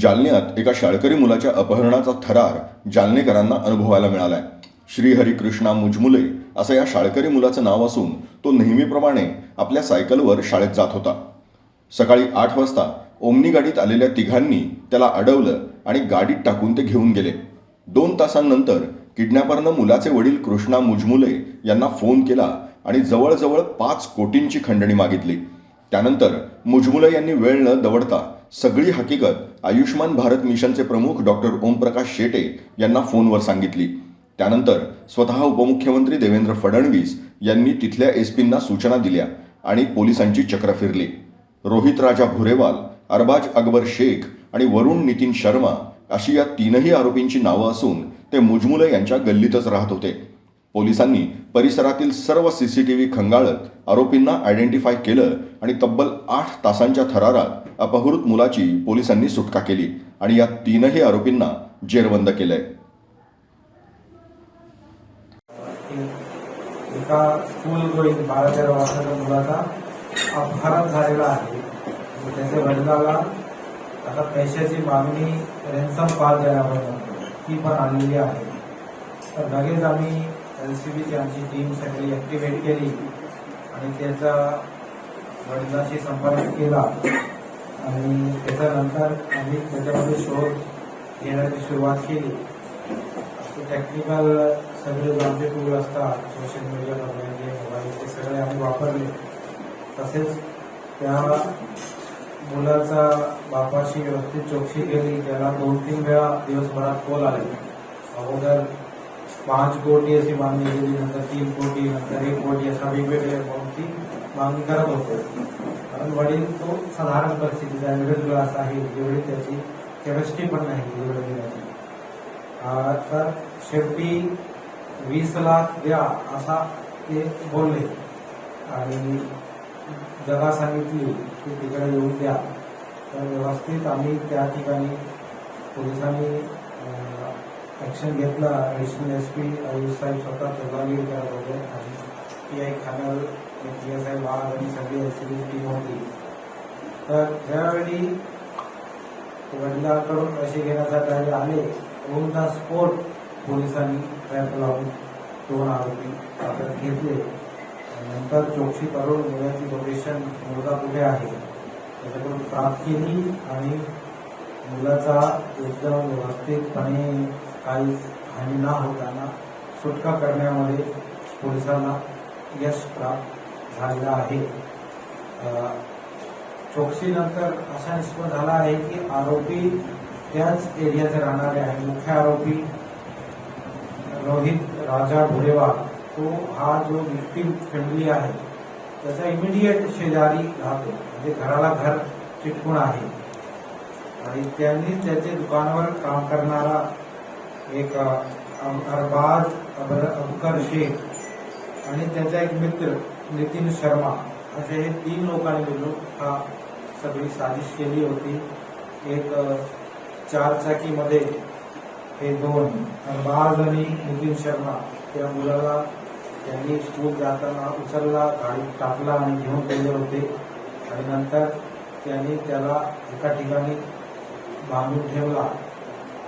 जालन्यात एका शाळकरी मुलाच्या अपहरणाचा थरार जालनेकरांना अनुभवायला मिळालाय. श्रीहरिकृष्णा मुजमुले असं या शाळकरी मुलाचं नाव असून तो नेहमीप्रमाणे आपल्या सायकलवर शाळेत जात होता. सकाळी आठ वाजता ओमनी गाडीत आलेल्या तिघांनी त्याला अडवलं आणि गाडीत टाकून ते घेऊन गेले. दोन तासांनंतर किडनॅपरनं मुलाचे वडील कृष्णा मुजमुले यांना फोन केला आणि जवळजवळ पाच कोटींची खंडणी मागितली. त्यानंतर मुजमुले यांनी वेळ न दवडता सगळी हकीकत आयुष्मान भारत मिशनचे प्रमुख डॉक्टर ओमप्रकाश शेटे यांना फोनवर सांगितली. त्यानंतर स्वतः उपमुख्यमंत्री देवेंद्र फडणवीस यांनी तिथल्या एस पींना सूचना दिल्या आणि पोलिसांची चक्र फिरली. रोहित राजा भुरेवाल अरबाज अकबर शेख आणि वरुण नितीन शर्मा अशी या तीनही आरोपींची नावं असून ते मुजमुले यांच्या गल्लीतच राहत होते. पोलिसांनी परिसरातील सर्व सीसीटीव्ही खंगाळत आरोपींना आयडेंटिफाय केलं आणि तब्बल आठ तासांच्या थरारात अपहृत मुलाची पोलिसांनी सुटका केली आणि या तीनही आरोपींना जेरबंद केलंय. एका स्कूल गोईंग बारा तेरा वर्षाच्या मुलाचा अपघात झालेला आहे. त्याच्या वडिलाला आता पैशाची मागणी रेन्सम कॉल द्यावा ती पण आलेली आहे. तर लगेच आम्ही एल सी बीची आमची टीम सगळी ॲक्टिवेट केली आणि त्याचा वडिलांशी संपर्क केला. आणि त्याच्यानंतर आम्ही त्याच्यामध्ये शोध घेण्याची सुरुवात केली. टेक्निकल सगळे आमचे टूल असतात सोशल मीडिया वगैरे मोबाईल ते सगळे आम्ही वापरले. तसेच त्या मुलाचा बापाशी व्यवस्थित चौकशी केली. त्याला दोन तीन वेळा दिवसभरात कॉल आले. अगोदर पाच कोटी अशी मागणी केली नंतर तीन कोटी नंतर एक कोटी अशा वेगवेगळ्या अमाऊंटची मागणी करत होतो. कारण वडील तो साधारण परिस्थितीचा मिडल क्लास आहे एवढी त्याची कॅपॅसिटी पण नाही एवढी देण्याची. तर शेवटी वीस लाख द्या असा ते बोलले. आणि जगा सांगितली की तिकडे येऊन द्या. तर व्यवस्थित आम्ही त्या ठिकाणी पोलिसांनी ॲक्शन घेतला. ॲडिशनल एस पी आयुष साहेब स्वतः प्रभावी करत होते आणि P I Khanal P S I Wagh आणि सगळी एस सी टीम होती. तर ज्यावेळी वडिलांकडून पैसे घेण्यासाठी आले ऑन द स्फोट पोलिसांनी ट्रॅप लावून दोन आरोपी ताब्यात घेतले. नंतर चौकशी करून मुलाची लोकेशन मुलगा कुठे आहे त्याच्याकडून प्राप्त केली आणि मुलाचा एकदम व्यवस्थितपणे काहीच हानी न होताना सुटका करण्यामध्ये पोलिसांना यश प्राप्त झालेलं आहे. अं, चौकशीनंतर असा निष्पन्न झाला आहे की आरोपी त्याच एरियाचे राहणारे आहे. मुख्य आरोपी रोहित राजा भुरेवा तो हा जो विक्टीम फॅमिली आहे त्याचा इमिडिएट शेजारी राहतो. म्हणजे घराला घर चिटकून आहे. आणि त्यांनी त्याचे दुकानावर काम करणारा एक अरबाज अबर- अबकर शेख आणि त्याचा एक मित्र नितीन शर्मा. असे हे तीन लोकांनी मिळून हा सगळी साजिश केली होती. एक चारचाकीमध्ये हे दोन अरबाज आणि नितीन शर्मा त्या मुलाला त्यांनी स्कूल जाताना उचलला गाडीत टाकला आणि घेऊन गेले होते. आणि नंतर त्यांनी त्याला एका ठिकाणी बांधून ठेवला.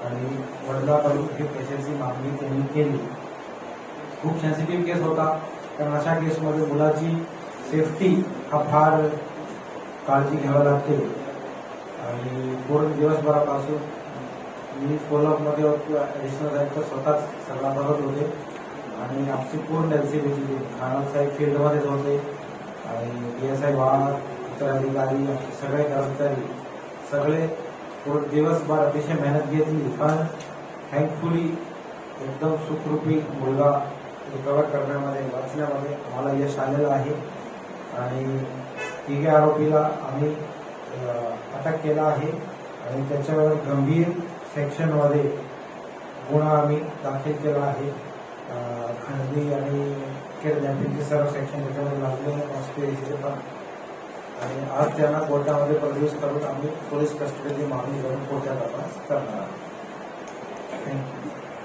आणि वडिलाकडून हे पैशाची मागणी त्यांनी केली. खूप सेन्सिटिव्ह केस होता. कारण अशा केसमध्ये मुलाची सेफ्टी हा फार काळजी घ्यावी लागते. आणि पूर्ण दिवसभरापासून मी फॉलोअपमध्ये ॲडिशनल साहेब तर स्वतःच सल्ला बघत होते. आणि आमची पूर्ण एल सी बीची साहेब फील्डमध्येच होते. आणि डी एस आय वाहन इतर अधिकारी आमचे सगळे कर्मचारी सगळे थोडं दिवसभर अतिशय मेहनत घेतली पण थँकफुली एकदम सुखरूपी मुलगा रिकवर करण्यामध्ये वाचण्यामध्ये आम्हाला यश आलेलं आहे. आणि तिघे आरोपीला आम्ही अटक केला आहे. आणि त्याच्यावर गंभीर सेक्शनमध्ये गुन्हा आम्ही दाखल केला आहे. अ, खंडणी आणि किडनॅपिंगचे सर्व सेक्शन त्याच्यामध्ये लागलेले कॉन्स्पिरेसीचे पण आणि आज त्यांना कोर्टामध्ये प्रवेश करून आम्ही पोलीस कस्टडीची मागणी करून कोर्टात तपास करणार थँक्यू